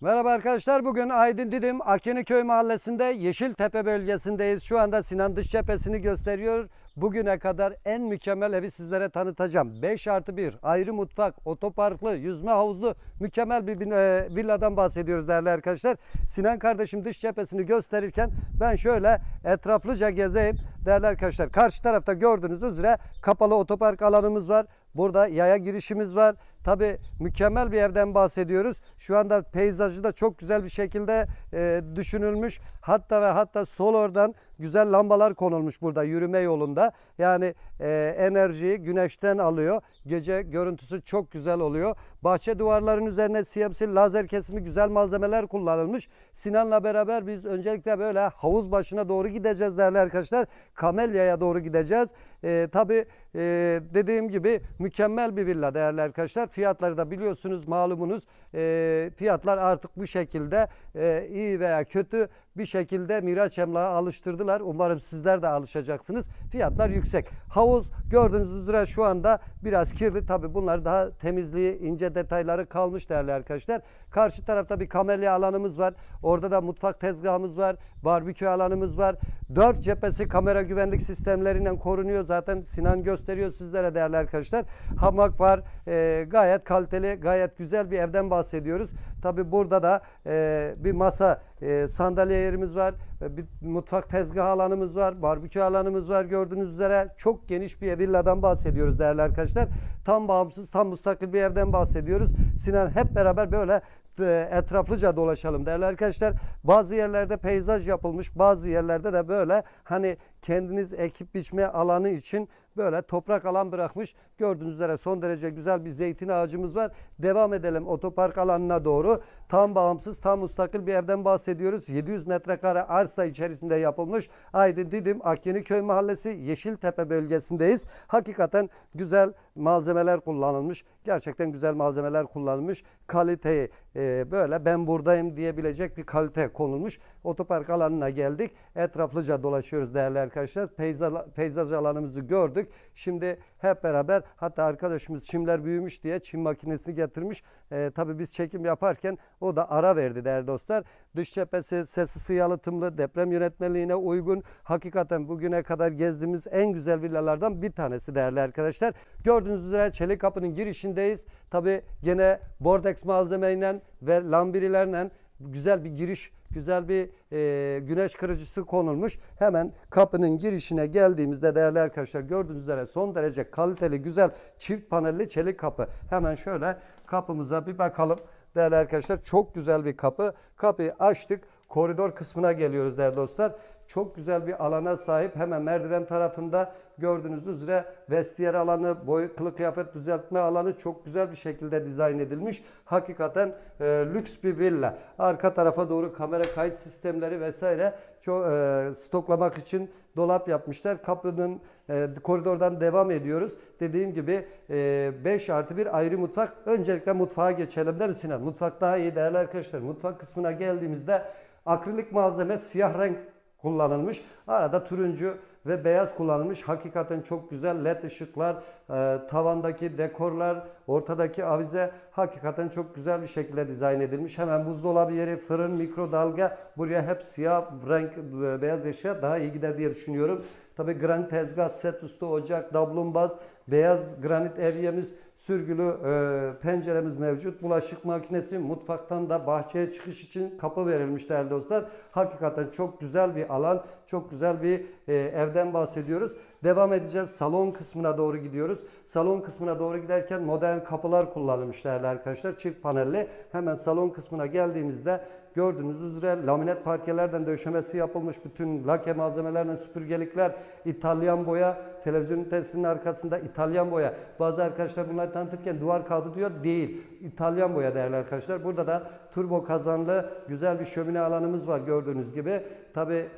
Merhaba arkadaşlar. Bugün Aydın Didim Akeniköy mahallesinde Yeşiltepe bölgesindeyiz. Şu anda Sinan dış cephesini gösteriyor. Bugüne kadar en mükemmel evi sizlere tanıtacağım. 5 artı 1 ayrı mutfak, otoparklı, yüzme havuzlu mükemmel bir e, villadan bahsediyoruz değerli arkadaşlar. Sinan kardeşim dış cephesini gösterirken ben şöyle etraflıca gezeyim değerli arkadaşlar. Karşı tarafta gördüğünüz üzere kapalı otopark alanımız var. Burada yaya girişimiz var. Tabi mükemmel bir evden bahsediyoruz. Şu anda peyzajı da çok güzel bir şekilde e, düşünülmüş. Hatta ve hatta sol oradan güzel lambalar konulmuş burada yürüme yolunda. Yani e, enerjiyi güneşten alıyor. Gece görüntüsü çok güzel oluyor. Bahçe duvarların üzerine CMC lazer kesimi güzel malzemeler kullanılmış. Sinan'la beraber biz öncelikle böyle havuz başına doğru gideceğiz değerli arkadaşlar. Kamelya'ya doğru gideceğiz. E, tabii e, dediğim gibi mükemmel bir villa değerli arkadaşlar. Fiyatları da biliyorsunuz malumunuz. E, fiyatlar artık bu şekilde e, iyi veya kötü bir şekilde Miraç Emlak'a alıştırdılar. Umarım sizler de alışacaksınız. Fiyatlar yüksek. Havuz gördüğünüz üzere şu anda biraz kirli. Tabii bunlar daha temizliği, ince detayları kalmış değerli arkadaşlar. Karşı tarafta bir kamelya alanımız var. Orada da mutfak tezgahımız var. Barbekü alanımız var. Dört cephesi kamera güvenlik sistemleriyle korunuyor. Zaten Sinan gösteriyor sizlere değerli arkadaşlar. Hamak var. Ee, gayet kaliteli, gayet güzel bir evden bahsediyoruz. Tabi burada da e, bir masa, e, sandalye yerimiz var. E, Bir mutfak tezgah alanımız var. Barbekü alanımız var. Gördüğünüz üzere çok geniş bir villadan bahsediyoruz değerli arkadaşlar. Tam bağımsız, tam müstakil bir evden bahsediyoruz. Sinan hep beraber böyle e, etraflıca dolaşalım değerli arkadaşlar. Bazı yerlerde peyzaj yapılmış, bazı yerlerde de böyle hani kendiniz ekip biçme alanı için böyle toprak alan bırakmış. Gördüğünüz üzere son derece güzel bir zeytin ağacımız var. Devam edelim otopark alanına doğru. Tam bağımsız, tam müstakil bir evden bahsediyoruz. 700 metrekare arsa içerisinde yapılmış. Aydın Didim Akyeniköy Mahallesi Yeşiltepe bölgesindeyiz. Hakikaten güzel malzemeler kullanılmış. Gerçekten güzel malzemeler kullanılmış. Kaliteyi e, böyle ben buradayım diyebilecek bir kalite konulmuş. Otopark alanına geldik. Etraflıca dolaşıyoruz değerli arkadaşlar. Peyzaj, peyzaj alanımızı gördük. Şimdi hep beraber hatta arkadaşımız çimler büyümüş diye çim makinesini getirmiş. E, tabii biz çekim yaparken o da ara verdi değerli dostlar. Dış cephesi sesi ısı yalıtımlı deprem yönetmeliğine uygun. Hakikaten bugüne kadar gezdiğimiz en güzel villalardan bir tanesi değerli arkadaşlar. Gördüğünüz üzere çelik kapının girişindeyiz. Tabii gene bordex malzemeyle ve lambirilerle güzel bir giriş, güzel bir e, güneş kırıcısı konulmuş. Hemen kapının girişine geldiğimizde değerli arkadaşlar gördüğünüz üzere son derece kaliteli, güzel çift panelli çelik kapı. Hemen şöyle kapımıza bir bakalım. Değerli arkadaşlar çok güzel bir kapı. Kapıyı açtık. Koridor kısmına geliyoruz değerli dostlar. Çok güzel bir alana sahip. Hemen merdiven tarafında gördüğünüz üzere vestiyer alanı, boy, kılık kıyafet düzeltme alanı çok güzel bir şekilde dizayn edilmiş. Hakikaten e, lüks bir villa. Arka tarafa doğru kamera kayıt sistemleri vesaire çok e, stoklamak için dolap yapmışlar. Kapının e, koridordan devam ediyoruz. Dediğim gibi 5 artı bir ayrı mutfak. Öncelikle mutfağa geçelim değil mi Sinan? Mutfak daha iyi değerli arkadaşlar. Mutfak kısmına geldiğimizde akrilik malzeme siyah renk kullanılmış. Arada turuncu ve beyaz kullanılmış. Hakikaten çok güzel led ışıklar, e, tavandaki dekorlar, ortadaki avize hakikaten çok güzel bir şekilde dizayn edilmiş. Hemen buzdolabı yeri, fırın, mikrodalga buraya hep siyah renk e, beyaz eşya daha iyi gider diye düşünüyorum. Tabi granit tezgah, set üstü ocak, dablumbaz, beyaz granit evyemiz, sürgülü e, penceremiz mevcut. Bulaşık makinesi, mutfaktan da bahçeye çıkış için kapı verilmiş değerli dostlar. Hakikaten çok güzel bir alan, çok güzel bir e, evden bahsediyoruz. Devam edeceğiz. Salon kısmına doğru gidiyoruz. Salon kısmına doğru giderken modern kapılar kullanılmış değerli arkadaşlar. Çift panelli. Hemen salon kısmına geldiğimizde gördüğünüz üzere laminat parkelerden döşemesi yapılmış bütün lake malzemelerden süpürgelikler, İtalyan boya, televizyon ünitesinin arkasında İtalyan boya. Bazı arkadaşlar bunları tanıtırken duvar kağıdı diyor. Değil. İtalyan boya değerli arkadaşlar. Burada da turbo kazanlı güzel bir şömine alanımız var gördüğünüz gibi. Tabi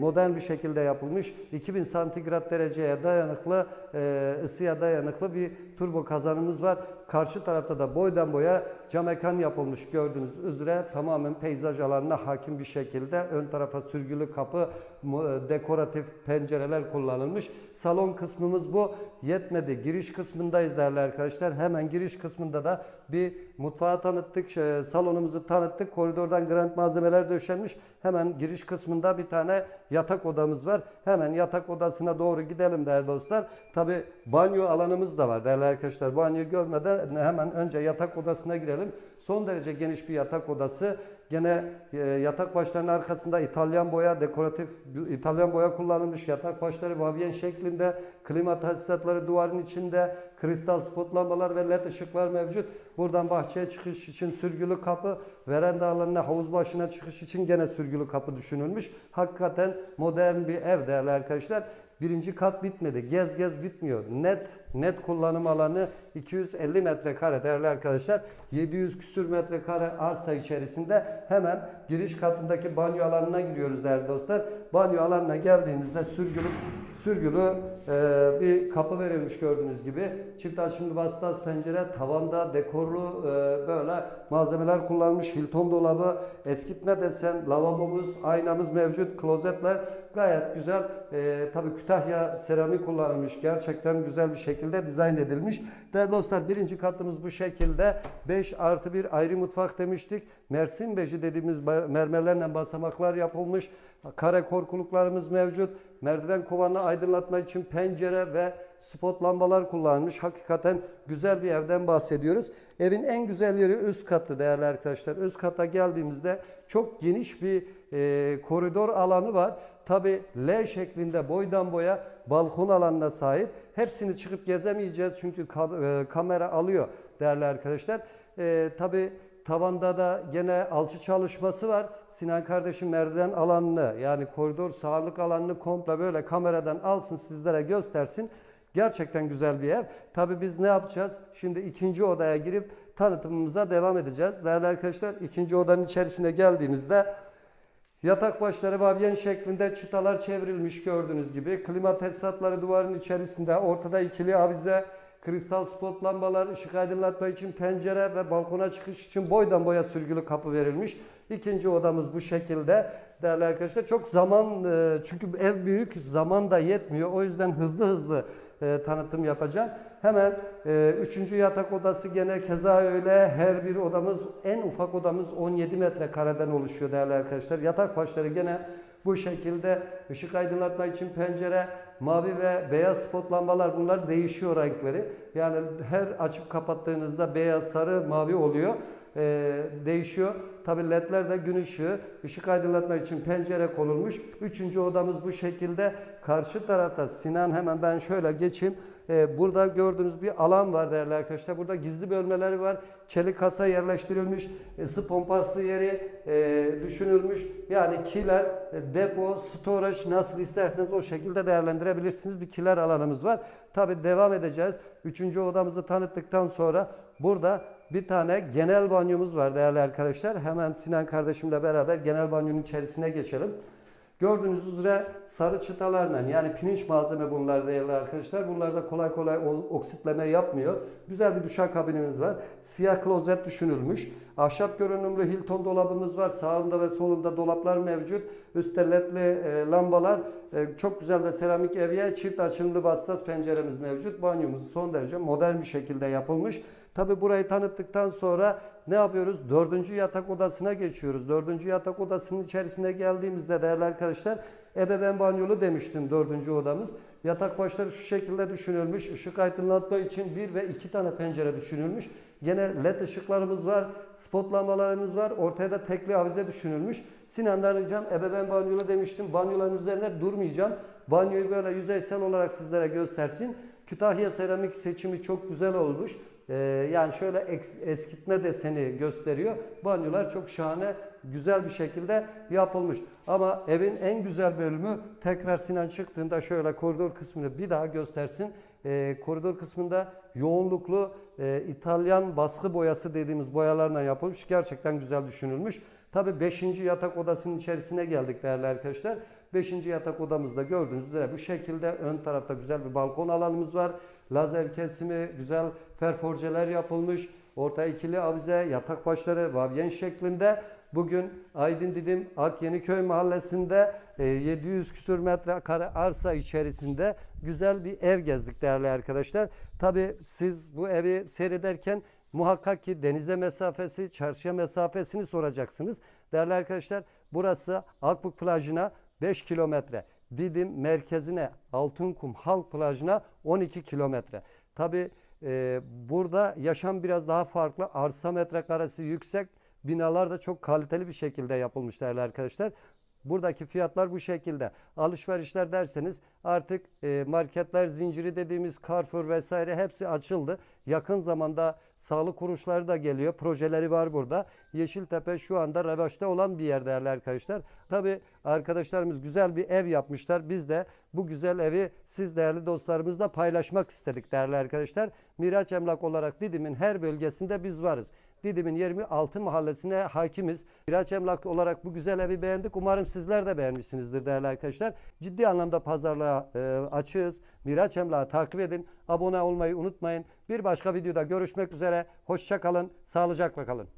modern bir şekilde yapılmış. 2000 santigrat dereceye dayanıklı, e, ısıya dayanıklı bir turbo kazanımız var. Karşı tarafta da boydan boya cam mekan yapılmış gördüğünüz üzere tamamen peyzaj alanına hakim bir şekilde ön tarafa sürgülü kapı, e, dekoratif pencereler kullanılmış. Salon kısmımız bu. Yetmedi. Giriş kısmındayız değerli arkadaşlar. Hemen giriş kısmında da bir mutfağı tanıttık, e, salonumuzu tanıttık. Koridordan granit malzemeler döşenmiş. Hemen giriş kısmında bir tane yatak odamız var. Hemen yatak odasına doğru gidelim değerli dostlar. Tabi banyo alanımız da var değerli arkadaşlar. Banyo görmeden hemen önce yatak odasına girelim. Son derece geniş bir yatak odası. Gene e, yatak başlarının arkasında İtalyan boya, dekoratif İtalyan boya kullanılmış. Yatak başları vavyen şeklinde, klima tesisatları duvarın içinde, kristal spot lambalar ve led ışıklar mevcut. Buradan bahçeye çıkış için sürgülü kapı, veranda alanına, havuz başına çıkış için gene sürgülü kapı düşünülmüş. Hakikaten modern bir ev değerli arkadaşlar. Birinci kat bitmedi. Gez gez bitmiyor. Net net kullanım alanı 250 metrekare değerli arkadaşlar. 700 küsür metrekare arsa içerisinde hemen giriş katındaki banyo alanına giriyoruz değerli dostlar. Banyo alanına geldiğimizde sürgülü sürgülü e, bir kapı verilmiş gördüğünüz gibi. Çift açımlı vasıtası pencere, tavanda dekorlu e, böyle malzemeler kullanılmış. Hilton dolabı, eskitme desen, lavabomuz, aynamız mevcut, klozetler gayet güzel. E, tabii Kütahya seramik kullanılmış. Gerçekten güzel bir şekilde dizayn edilmiş. Değerli dostlar birinci katımız bu şekilde. 5 artı 1 ayrı mutfak demiştik. Mersin beji dediğimiz mermerlerle basamaklar yapılmış. Kare korkuluklarımız mevcut. Merdiven kovanı aydınlatma için pencere ve spot lambalar kullanılmış. Hakikaten güzel bir evden bahsediyoruz. Evin en güzel yeri üst kattı değerli arkadaşlar. Üst kata geldiğimizde çok geniş bir e, koridor alanı var. Tabi L şeklinde boydan boya balkon alanına sahip. Hepsini çıkıp gezemeyeceğiz çünkü e, kamera alıyor değerli arkadaşlar. E, Tabi tavanda da gene alçı çalışması var. Sinan kardeşim merdiven alanını yani koridor sağlık alanını komple böyle kameradan alsın sizlere göstersin. Gerçekten güzel bir ev. Tabi biz ne yapacağız? Şimdi ikinci odaya girip tanıtımımıza devam edeceğiz. Değerli arkadaşlar ikinci odanın içerisine geldiğimizde Yatak başları vavyen şeklinde çıtalar çevrilmiş gördüğünüz gibi. Klima tesisatları duvarın içerisinde. Ortada ikili avize, kristal spot lambalar, ışık aydınlatma için pencere ve balkona çıkış için boydan boya sürgülü kapı verilmiş. İkinci odamız bu şekilde. Değerli arkadaşlar çok zaman e, çünkü ev büyük zaman da yetmiyor. O yüzden hızlı hızlı e, tanıtım yapacağım. Hemen e, üçüncü yatak odası gene keza öyle. Her bir odamız en ufak odamız 17 metrekareden oluşuyor değerli arkadaşlar. Yatak başları gene bu şekilde ışık aydınlatma için pencere, mavi ve beyaz spot lambalar bunlar değişiyor renkleri. Yani her açıp kapattığınızda beyaz, sarı, mavi oluyor. Ee, değişiyor. Tabi ledler de gün ışığı, ışık aydınlatma için pencere konulmuş. Üçüncü odamız bu şekilde. Karşı tarafta Sinan hemen ben şöyle geçeyim. Ee, burada gördüğünüz bir alan var değerli arkadaşlar. Burada gizli bölmeleri var. Çelik kasa yerleştirilmiş. Isı pompası yeri e, düşünülmüş. Yani kiler, e, depo, storage nasıl isterseniz o şekilde değerlendirebilirsiniz. Bir kiler alanımız var. Tabi devam edeceğiz. Üçüncü odamızı tanıttıktan sonra burada bir tane genel banyomuz var değerli arkadaşlar. Hemen Sinan kardeşimle beraber genel banyonun içerisine geçelim. Gördüğünüz üzere sarı çıtalarla yani pirinç malzeme bunlar değerli arkadaşlar. Bunlarda kolay kolay o- oksitleme yapmıyor. Güzel bir duşak kabinimiz var. Siyah klozet düşünülmüş. Ahşap görünümlü Hilton dolabımız var. Sağında ve solunda dolaplar mevcut. Üstte ledli e, lambalar. E, çok güzel de seramik evye. Çift açımlı vasıtas penceremiz mevcut. Banyomuz son derece modern bir şekilde yapılmış. Tabi burayı tanıttıktan sonra ne yapıyoruz? Dördüncü yatak odasına geçiyoruz. Dördüncü yatak odasının içerisine geldiğimizde değerli arkadaşlar ebeveyn banyolu demiştim dördüncü odamız. Yatak başları şu şekilde düşünülmüş. Işık aydınlatma için bir ve iki tane pencere düşünülmüş. Gene led ışıklarımız var, spot lambalarımız var. Ortaya da tekli avize düşünülmüş. Sinan'dan ricam ebeveyn banyolu demiştim. Banyoların üzerine durmayacağım. Banyoyu böyle yüzeysel olarak sizlere göstersin. Kütahya seramik seçimi çok güzel olmuş. Ee, yani şöyle eskitme deseni gösteriyor. Banyolar çok şahane, güzel bir şekilde yapılmış. Ama evin en güzel bölümü tekrar Sinan çıktığında şöyle koridor kısmını bir daha göstersin. Ee, koridor kısmında yoğunluklu e, İtalyan baskı boyası dediğimiz boyalarla yapılmış. Gerçekten güzel düşünülmüş. Tabii 5. yatak odasının içerisine geldik değerli arkadaşlar. 5. yatak odamızda gördüğünüz üzere bu şekilde ön tarafta güzel bir balkon alanımız var. Lazer kesimi, güzel perforceler yapılmış. Orta ikili avize, yatak başları, vavyen şeklinde. Bugün Aydın Didim Akyeniköy mahallesinde e, 700 küsür metrekare arsa içerisinde güzel bir ev gezdik değerli arkadaşlar. Tabi siz bu evi seyrederken muhakkak ki denize mesafesi, çarşıya mesafesini soracaksınız. Değerli arkadaşlar burası Akbuk plajına 5 kilometre. Didim merkezine Altınkum Halk plajına 12 kilometre. Tabi e, burada yaşam biraz daha farklı. Arsa metrekaresi yüksek. Binalar da çok kaliteli bir şekilde yapılmış değerli arkadaşlar. Buradaki fiyatlar bu şekilde. Alışverişler derseniz artık e, marketler zinciri dediğimiz Carrefour vesaire hepsi açıldı. Yakın zamanda sağlık kuruluşları da geliyor. Projeleri var burada. Yeşiltepe şu anda revaçta olan bir yer değerli arkadaşlar. Tabi arkadaşlarımız güzel bir ev yapmışlar. Biz de bu güzel evi siz değerli dostlarımızla paylaşmak istedik değerli arkadaşlar. Miraç Emlak olarak Didim'in her bölgesinde biz varız. Didim'in 26 mahallesine hakimiz. Miraç Emlak olarak bu güzel evi beğendik. Umarım sizler de beğenmişsinizdir değerli arkadaşlar. Ciddi anlamda pazarlığa e, açığız. Miraç Emlak'ı takip edin. Abone olmayı unutmayın. Bir başka videoda görüşmek üzere. Hoşça kalın. Sağlıcakla kalın.